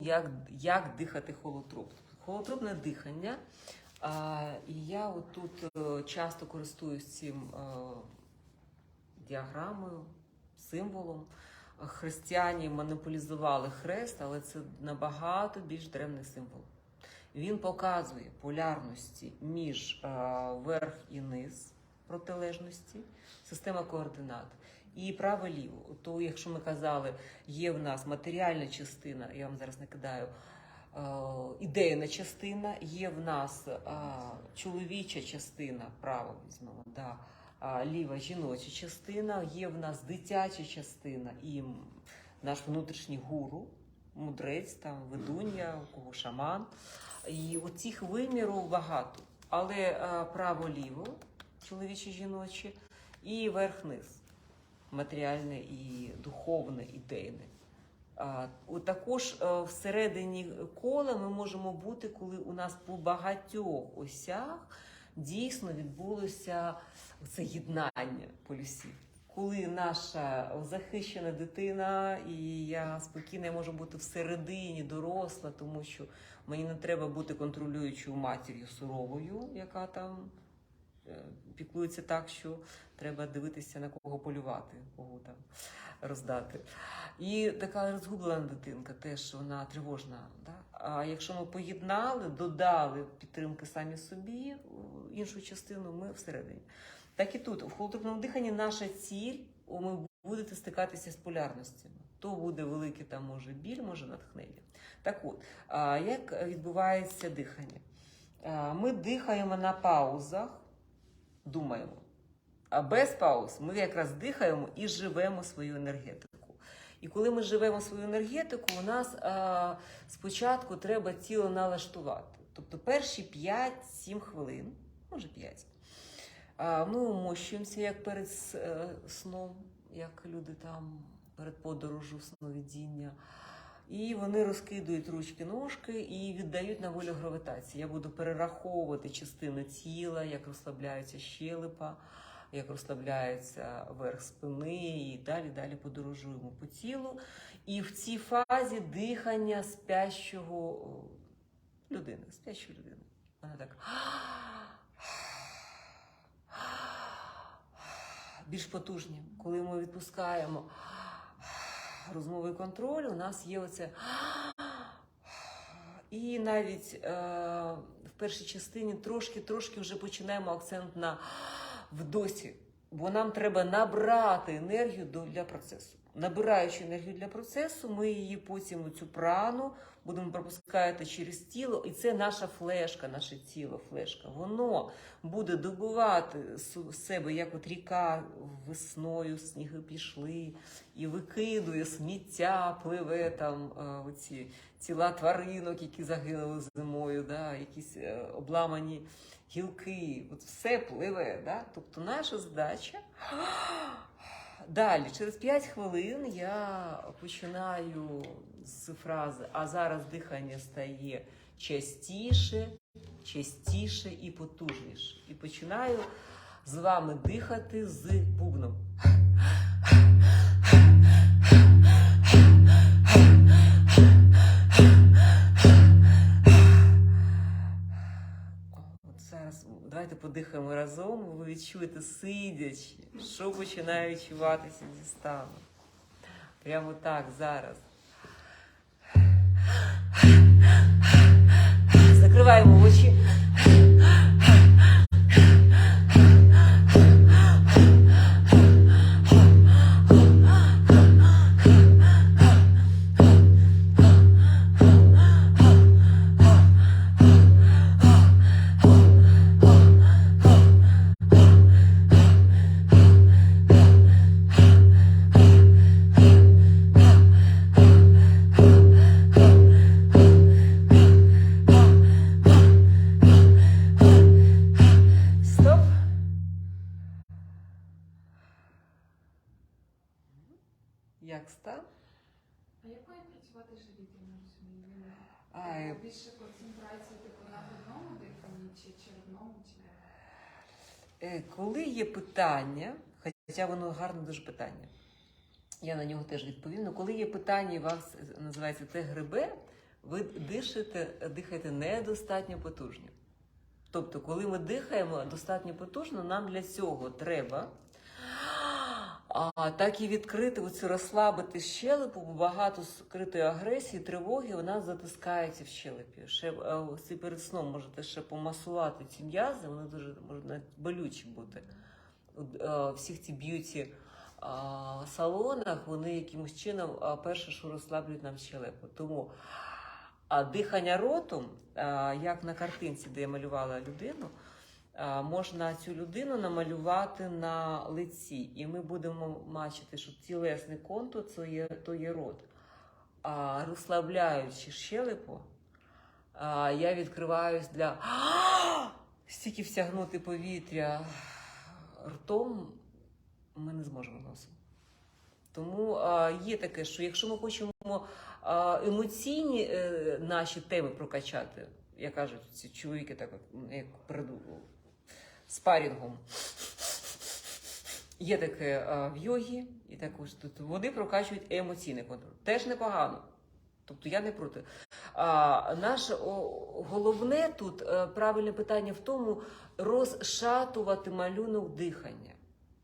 як, як дихати холотроп. Холотропне дихання. А, і я отут е, часто користуюсь цим е, діаграмою, символом. Християні монополізували хрест, але це набагато більш древний символ. Він показує полярності між е, верх і низ протилежності, система координат. І право-ліво. То, якщо ми казали, є в нас матеріальна частина, я вам зараз накидаю, е, ідейна частина, є в нас е, чоловіча частина, право візьмемо, да, а ліва жіноча частина, є в нас дитяча частина і наш внутрішній гуру, мудрець, там ведуння, кого шаман. І оцих вимірів багато. Але е, право-ліво, чоловіче жіноче, і верх-низ, матеріальне і духовне, ідейне. Також е, всередині кола ми можемо бути, коли у нас по багатьох осях дійсно відбулося це єднання полюсів. Коли наша захищена дитина, і я спокійно я можу бути всередині доросла, тому що мені не треба бути контролюючою матір'ю суровою, яка там піклується так, що треба дивитися на кого полювати, кого там роздати. І така розгублена дитинка, теж вона тривожна. Да? А якщо ми поєднали, додали підтримки самі собі, іншу частину ми всередині. Так і тут, в холодропному диханні наша ціль, ми будете стикатися з полярностями. То буде великий там може біль, може натхнення. Так от, як відбувається дихання? Ми дихаємо на паузах, думаємо. А без пауз ми якраз дихаємо і живемо свою енергетику. І коли ми живемо свою енергетику, у нас а, спочатку треба тіло налаштувати. Тобто перші 5-7 хвилин, може 5, а, ми умощуємося як перед е, сном, як люди там перед подорожю, сновидіння. І вони розкидують ручки ножки і віддають на волю гравітації. Я буду перераховувати частини тіла, як розслабляється щелепа, як розслабляється верх спини, і далі далі подорожуємо по тілу. І в цій фазі дихання спящого людини, спящої людини. Вона так. Більш потужні, коли ми відпускаємо розмовий контроль, у нас є оце. І навіть е, в першій частині трошки-трошки вже починаємо акцент на вдосі, бо нам треба набрати енергію для процесу. Набираючи енергію для процесу, ми її потім цю прану будемо пропускати через тіло, і це наша флешка, наше тіло, флешка. Воно буде добувати су- себе, як от ріка весною, сніги пішли, і викидує сміття, пливе там е, оці тіла тваринок, які загинули зимою, да, якісь е, обламані гілки. От все пливе. Да? Тобто наша задача. Далі, через 5 хвилин я починаю з фрази, а зараз дихання стає частіше, частіше і потужніше. І починаю з вами дихати з бубном. Відчуєте сидячи, що починає відчуватися зі стану. Прямо так зараз. Закриваємо очі. Більше концентрації типу на грудному диханні чи червному, чи Е, Коли є питання, хоча воно гарне дуже питання, я на нього теж відповім. але коли є питання, і вас е, називається те грибе, ви дишите, дихаєте недостатньо потужно. Тобто, коли ми дихаємо достатньо потужно, нам для цього треба а, так і відкрити оцю розслабити щелепу, бо багато скритої агресії, тривоги вона затискається в щелепі. Ще е, перед сном можете ще помасувати ці м'язи, вони дуже можуть болючі бути. От, е, Всіх ці б'юті салонах вони якимось чином перше, що розслаблюють нам щелепу. Тому а, дихання ротом, як на картинці, де я малювала людину, можна цю людину намалювати на лиці, і ми будемо бачити, що тілесний контур це є, то є рот. А розслабляючи щелепу, я відкриваюсь для стільки втягнути повітря ртом, ми не зможемо носом. Тому а, є таке, що якщо ми хочемо а, емоційні е, наші теми прокачати, як кажуть ці чоловіки, так як перед спарінгом. Є таке а, в йогі, і також тут вони прокачують емоційний контроль. Теж непогано. Тобто я не проти. А, наше головне тут е, правильне питання в тому, розшатувати малюнок дихання.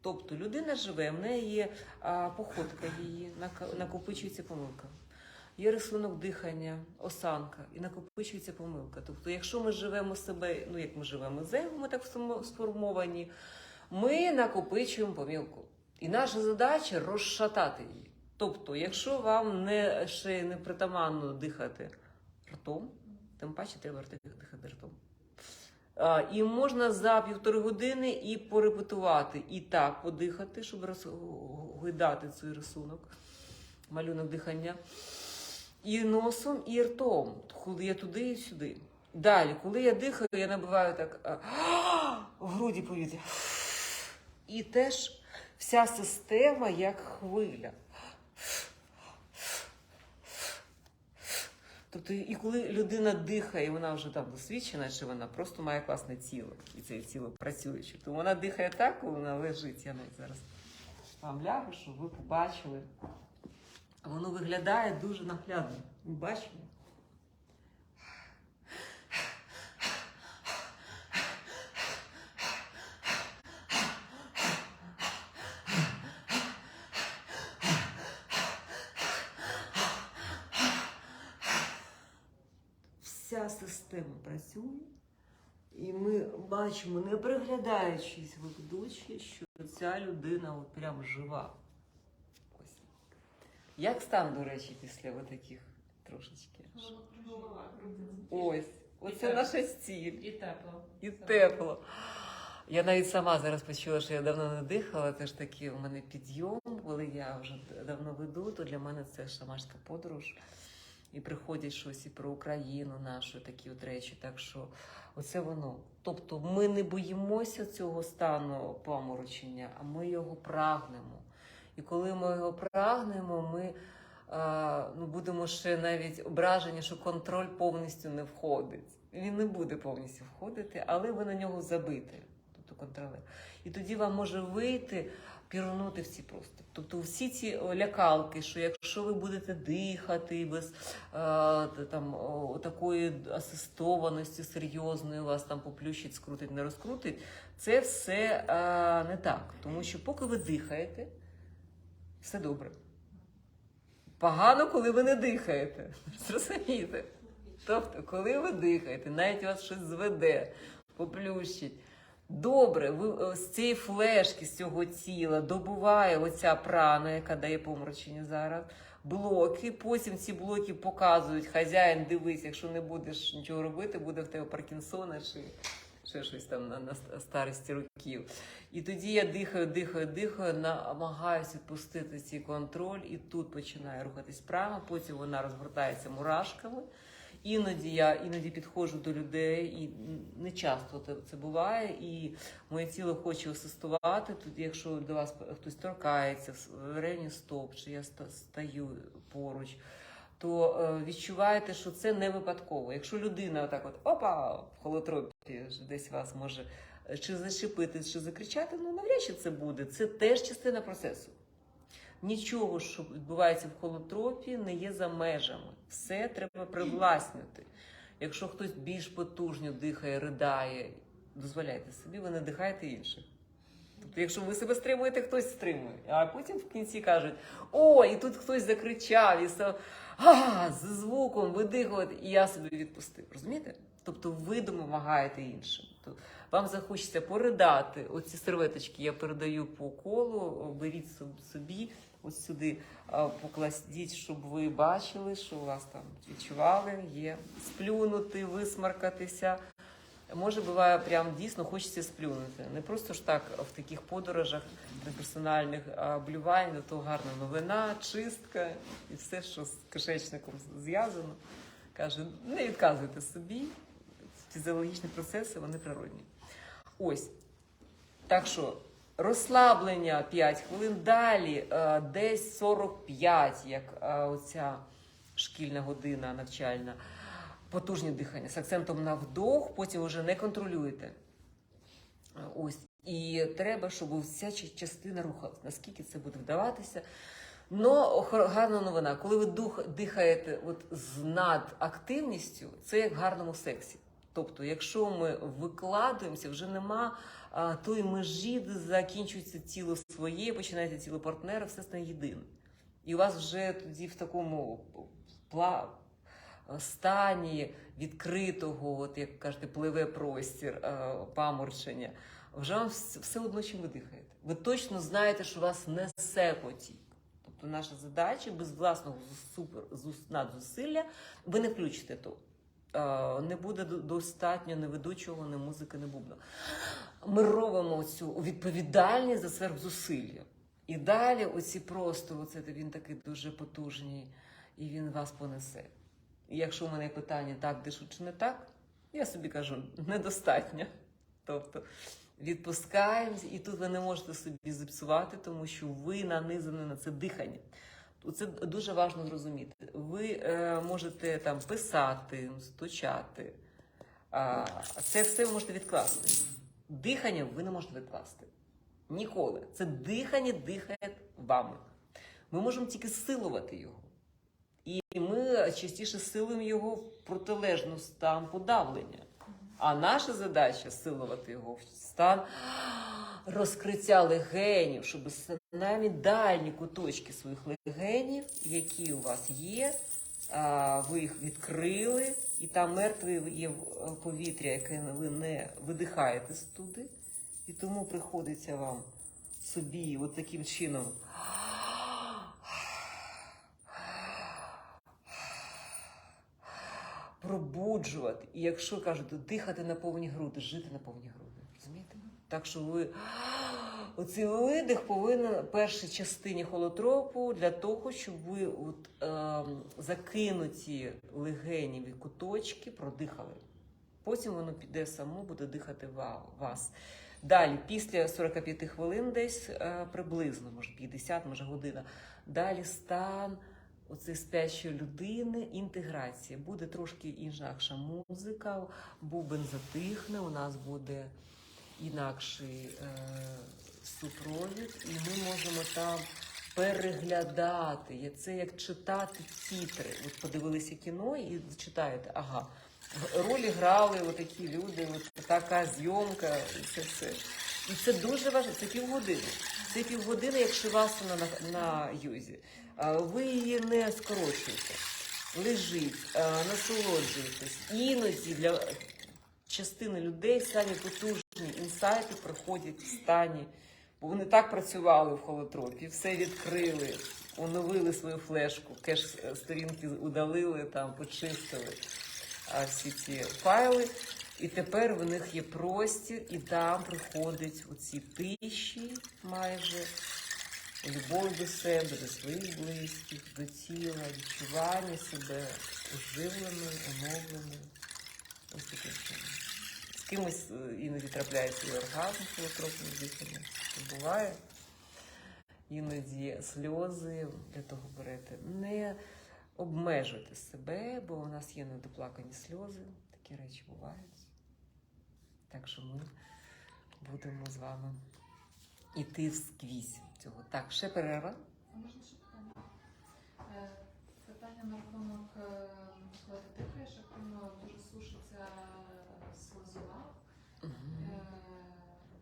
Тобто людина живе, в неї є а, походка її, накопичується помилка. Є рисунок дихання, осанка і накопичується помилка. Тобто, якщо ми живемо себе, ну як ми живемо зайву, ми так сформовані, ми накопичуємо помилку. І наша задача розшатати її. Тобто, якщо вам не ще не притаманно дихати ртом, тим паче треба дихати ртом. А, і можна за півтори години і порепетувати, і так подихати, щоб розгойдати цей рисунок, малюнок дихання. І носом, і ртом. Коли я туди і сюди. Далі, коли я дихаю, я набиваю так в груді повітря. І теж вся система як хвиля. Тобто, і коли людина дихає, вона вже там досвідчена, чи вона просто має класне тіло, і це тіло працююче. То вона дихає так, коли вона лежить. Я навіть зараз вам лягу, щоб ви побачили. Воно виглядає дуже наглядно. Ви бачите? Вся система працює, і ми бачимо, не приглядаючись в ведучі, що ця людина от прям жива. Як стан, до речі, після таких трошечки? Ось, оце наша стіль. І тепло. І тепло. Я навіть сама зараз почула, що я давно не дихала. Це ж таки у мене підйом, коли я вже давно веду, то для мене це шамашська подорож. І приходять щось і про Україну нашу, такі от речі. Так що оце воно. Тобто ми не боїмося цього стану поморочення, а ми його прагнемо. І коли ми його прагнемо, ми а, ну, будемо ще навіть ображені, що контроль повністю не входить. Він не буде повністю входити, але ви на нього забите, тобто контролер. І тоді вам може вийти, пірнути в ці простір. Тобто всі ці лякалки, що якщо ви будете дихати без е, там, такої асистованості серйозної, вас там поплющить, скрутить, не розкрутить, це все е, не так. Тому що поки ви дихаєте, все добре. Погано, коли ви не дихаєте. Зрозумієте? Тобто, коли ви дихаєте, навіть вас щось зведе, поплющить. Добре, ви е, з цієї флешки, з цього тіла добуває оця прана, яка дає помрачення зараз. Блоки, потім ці блоки показують, хазяїн, дивись, якщо не будеш нічого робити, буде в тебе Паркінсона чи ще щось там на, на старості років. І тоді я дихаю, дихаю, дихаю, намагаюся відпустити цей контроль, і тут починає рухатись прямо, потім вона розгортається мурашками. Іноді я іноді підходжу до людей, і не часто це буває. І моє тіло хоче асистувати. Тут, якщо до вас хтось торкається в районі стоп, чи я стаю поруч, то е, відчуваєте, що це не випадково. Якщо людина отак от опа, в холотропі десь вас може е, чи зачепити, чи закричати, ну навряд чи це буде. Це теж частина процесу. Нічого, що відбувається в холотропі, не є за межами. Все треба привласнювати. Якщо хтось більш потужно дихає, ридає, дозволяйте собі, ви не дихаєте інших. Тобто, якщо ви себе стримуєте, хтось стримує. А потім в кінці кажуть: о, і тут хтось закричав, і з звуком видихувати, і я себе відпустив. Розумієте? Тобто ви допомагаєте іншим. Вам захочеться поридати. Оці серветочки я передаю по колу, беріть собі. Ось сюди покладіть, щоб ви бачили, що у вас там відчували, є сплюнути, висмаркатися. Може, буває, прям дійсно хочеться сплюнути. Не просто ж так в таких подорожах персональних а блювань, то гарна новина, чистка і все, що з кишечником зв'язано. Каже, не відказуйте собі. Фізіологічні процеси, вони природні. Ось. Так що розслаблення 5 хвилин далі, е, десь 45, як е, оця шкільна година навчальна. Потужні дихання з акцентом на вдох, потім вже не контролюєте. Ось. І треба, щоб вся частина рухалась. Наскільки це буде вдаватися. Но гарна новина, коли ви дух, дихаєте от з надактивністю, це як в гарному сексі. Тобто, якщо ми викладуємося, вже нема а, тої межі, де закінчується тіло своє, починається тіло партнера, все стане єдине. І у вас вже тоді в такому пла- стані відкритого, от як кажете, пливе простір, е, паморчення, вже вам все одно, чим ви дихаєте. Ви точно знаєте, що вас несе потік. Тобто наша задача без власного супер надзусилля ви не включите то. Е, Не буде достатньо ні ведучого, ні музики, ні бубна. Ми робимо цю відповідальність за сверхзусилля. І далі оці просто, оце він такий дуже потужний, і він вас понесе. І якщо в мене питання, так дишу чи не так, я собі кажу, недостатньо. Тобто відпускаємось, і тут ви не можете собі зіпсувати, тому що ви нанизані на це дихання. Це дуже важливо зрозуміти. Ви е, можете там писати, стучати. А, це все ви можете відкласти. Дихання ви не можете відкласти. Ніколи. Це дихання дихає вами. Ми можемо тільки силувати його. І ми частіше силуємо його в протилежну стан подавлення. А наша задача силувати його в стан розкриття легенів, щоб навіть дальні куточки своїх легенів, які у вас є, ви їх відкрили, і там мертве є повітря, яке ви не видихаєте туди. І тому приходиться вам собі от таким чином. Пробуджувати. І якщо кажуть, дихати на повні груди, жити на повні груди. Розумієте? Так що ви оцей видих повинен першій частині холотропу для того, щоб ви от, е, закинуті легені куточки продихали. Потім воно піде само, буде дихати вас. Далі, після 45 хвилин, десь е, приблизно, може 50, може година. Далі стан оцеї спящої людини, інтеграція. Буде трошки інакша музика, бубен затихне, у нас буде інакший е, супровід, і ми можемо там переглядати. Це як читати тітри. От подивилися кіно і читаєте, ага. Ролі грали отакі люди, от така зйомка, і це все. І це дуже важливо, це півгодини. Це півгодини, як шивасана на, на юзі. Ви її не скорочуєте. Лежіть, насолоджуйтесь. Іноді для частини людей самі потужні інсайти проходять в стані, бо вони так працювали в холотропі, все відкрили, оновили свою флешку, кеш сторінки удалили, там почистили всі ці файли. І тепер в них є простір, і там приходить оці тиші майже любов до себе, до своїх близьких, до тіла, відчування себе оживленим, оновленим. Ось таким чином. З кимось е, іноді трапляється і оргазм філотропним диханням. Це буває. Іноді сльози для того берете. Не обмежуйте себе, бо у нас є недоплакані сльози. Такі речі бувають. Так що ми будемо з вами іти всквізь цього. Так, ще перерва. А можна ще питання? Е, Питання на рахунок, е, коли ти дихаєш, активно дуже сушиться слизова. Е,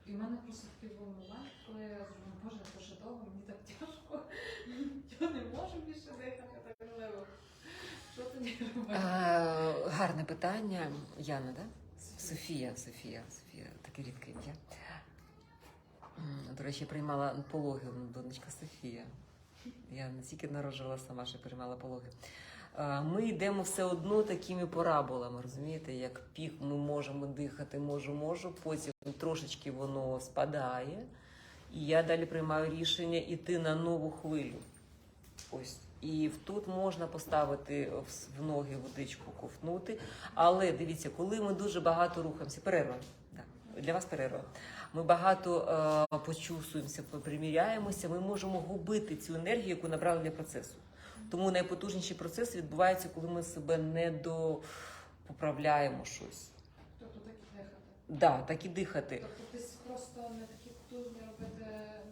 І в мене просто такий був момент, коли я думаю, боже, це вже довго, мені так тяжко, я не можу більше дихати так лево. Що тоді робити? Е, гарне питання. Яна, да? Софія, Софія, Софія, таке рідке ім'я. До речі, приймала пологи донечка Софія. Я не тільки народжувала сама, що приймала пологи. Е, Ми йдемо все одно такими параболами, розумієте, як пік ми можемо дихати, можу, можу, потім трошечки воно спадає, і я далі приймаю рішення йти на нову хвилю. Ось. І тут можна поставити в ноги водичку, ковтнути. Але дивіться, коли ми дуже багато рухаємося, перерва. Для вас перерва. Ми багато е, почусуємося, приміряємося, ми можемо губити цю енергію, яку набрали для процесу. Тому найпотужніші процеси відбуваються, коли ми себе не допоправляємо щось. Тобто так і дихати. Да, так і дихати. Тобто десь просто не такі потужні робити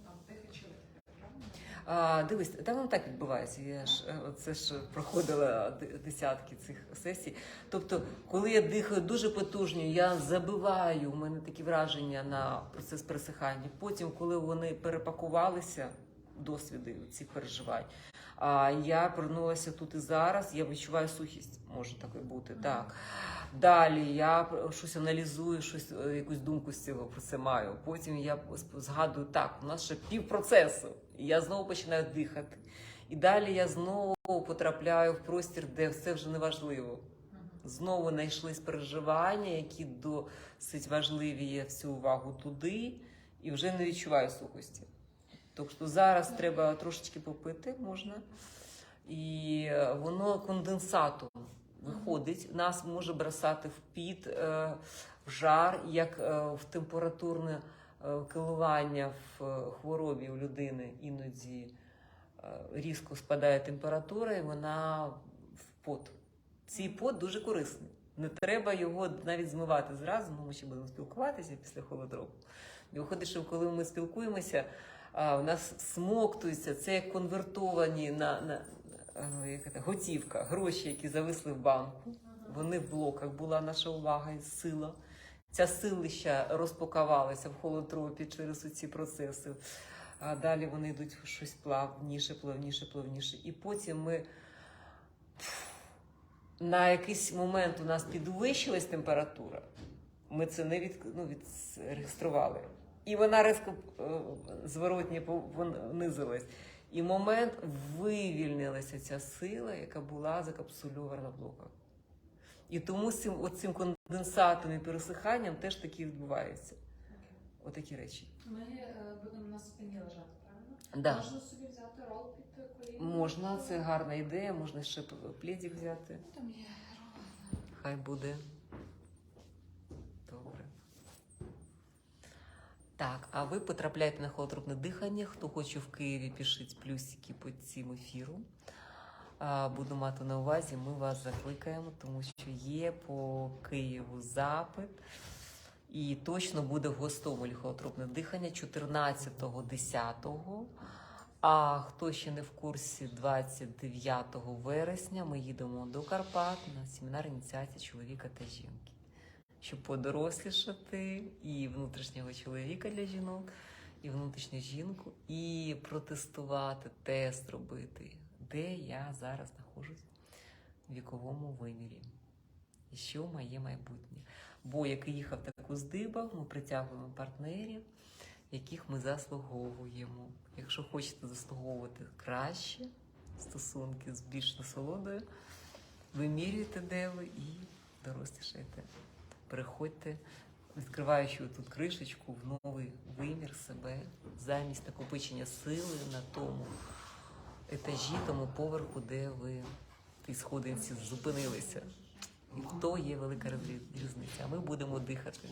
там, дихачі витяги, правильно? А, дивись, там воно так відбувається. Я ж е, це ж проходила десятки цих сесій. Тобто, коли я дихаю дуже потужно, я забиваю. У мене такі враження на процес пересихання. Потім, коли вони перепакувалися, досвіди цих переживань. А я повернулася тут і зараз. Я відчуваю сухість. Може таке бути. Так. Далі я щось аналізую, щось е, якусь думку з цього про це маю. Потім я згадую, так, у нас ще півпроцесу. І я знову починаю дихати. І далі я знову потрапляю в простір, де все вже не важливо. Знову знайшлись переживання, які досить важливі. Я всю увагу туди і вже не відчуваю сухості. Тобто зараз треба трошечки попити можна, і е, воно конденсатом виходить. Нас може бросати в піт, е, в жар, як е, в температурне е, коливання в хворобі у людини іноді різко спадає температура, і вона в пот. Цей пот дуже корисний. Не треба його навіть змивати зразу, ми ще будемо спілкуватися після холодроку. І виходить, що коли ми спілкуємося, у нас смоктується, це як конвертовані на, на як це, готівка, гроші, які зависли в банку. Вони в блоках була наша увага і сила. Ця силища розпакувалася в холотропі через ці процеси. А далі вони йдуть щось плавніше, плавніше, плавніше. І потім ми на якийсь момент у нас підвищилась температура. Ми це не від, ну, відреєстрували. І вона різко е, зворотні понизилась. І момент вивільнилася ця сила, яка була закапсульована в блоках. І тому з цим, оцим конденсатом і пересиханням теж такі відбуваються. Отакі речі. Ми е, будемо на спині лежати, правильно? Да. Можна собі взяти рол під коліном? Можна, це гарна ідея, можна ще плідік взяти. Там є рол. Хай буде. Добре. Так, а ви потрапляєте на холотропне дихання. Хто хоче в Києві, пишіть плюсики по цим ефіру. Буду мати на увазі, ми вас закликаємо, тому що є по Києву запит. І точно буде в Гостомелі холотропне дихання 14.10. А хто ще не в курсі, 29 вересня ми їдемо до Карпат на семінар ініціації чоловіка та жінки, щоб подорослішати і внутрішнього чоловіка для жінок, і внутрішню жінку, і протестувати, тест робити, де я зараз знаходжусь в віковому вимірі. І що моє майбутнє. Бо який їхав так у здибах, ми притягуємо партнерів яких ми заслуговуємо. Якщо хочете заслуговувати краще стосунки з більш насолодою, вимірюйте, де ви і дорослішайте. Переходьте, відкриваючи тут кришечку в новий вимір себе замість накопичення сили на тому етажі, тому поверху, де ви ті сходинці зупинилися. І то є велика різниця. Ми будемо дихати.